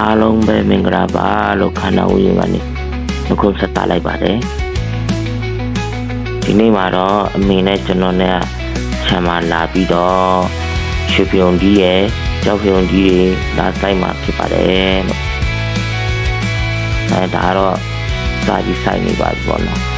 အားလုံးပဲမင်္ဂလာပါလို့ခန္ဓာဝိညာဉ်ကနေနှုတ်ခွန်းဆက်တာလိုက်ပါတယ်ဒီနေ့မှာတော့အမေနဲ့ကျွန်တော်နဲ့ဆံမလာပြီးတော့ရွှေပြုံကြီးရဲ့ကြောက်ပြုံကြီးတွေလာဆိုင်မှာဖြစ်ပါတယ်လို့အဲဒါတော့စာကြီးဆိုင်နေပါပြီပေါ့နော်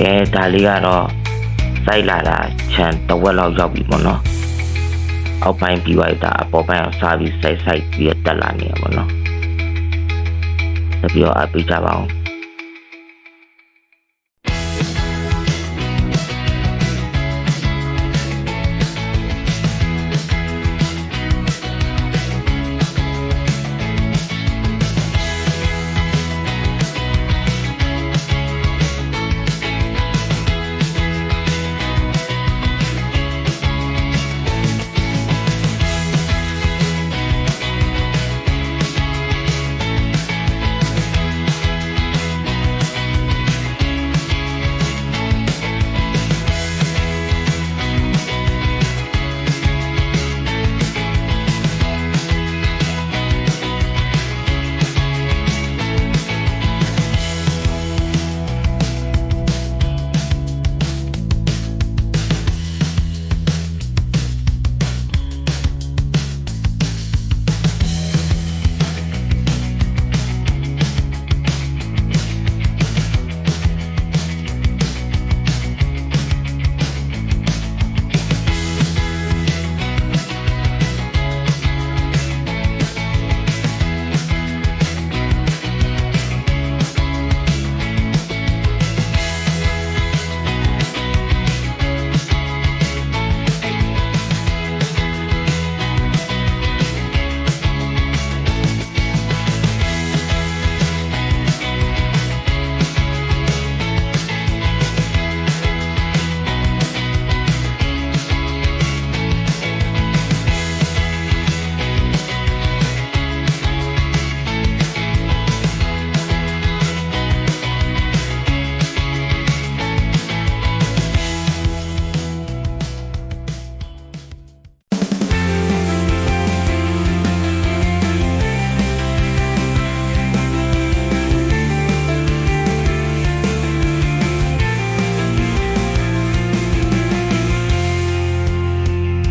ကဲဒါလေးကတော့စိုက်လာတာခြံတစ်ဝက်လောက်ရောက်ပြီပေါ့နော်အောက်ပိုင်းပြီးသွားတာအပေါ်ပိုင်းအောင်စားပြီးစိုက်စိုက်ပြီးတော့တက်လာနေရပေါ့နော်ဆက်ပြီးတော့အပေးကြပါအောင်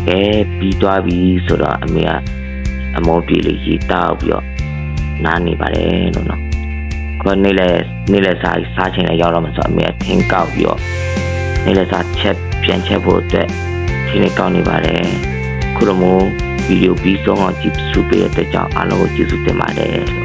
ကဲပြီးသွားပြီဆိုတော့အမေကအမောပြေလေးရေးတောက်ပြီးတော့နားနေပါတယ်လို့နော်ခုနေ့လဲနေ့လဲစားစားချိန်လဲရောက်တော့မှဆိုအမေကထင်းကောက်ပြီးတော့နေ့လဲစားချက်ပြန်ချက်ဖို့အတွက်ဒီနေ့ကောက်နေပါတယ်ခုတော့မို့ဗီဒီယိုပြီးဆုံးအောင်ကြည့်စုပေးတဲ့အတွက်ကြောင့်အားလုံးကိုကျေးဇူးတင်ပါတယ်လို့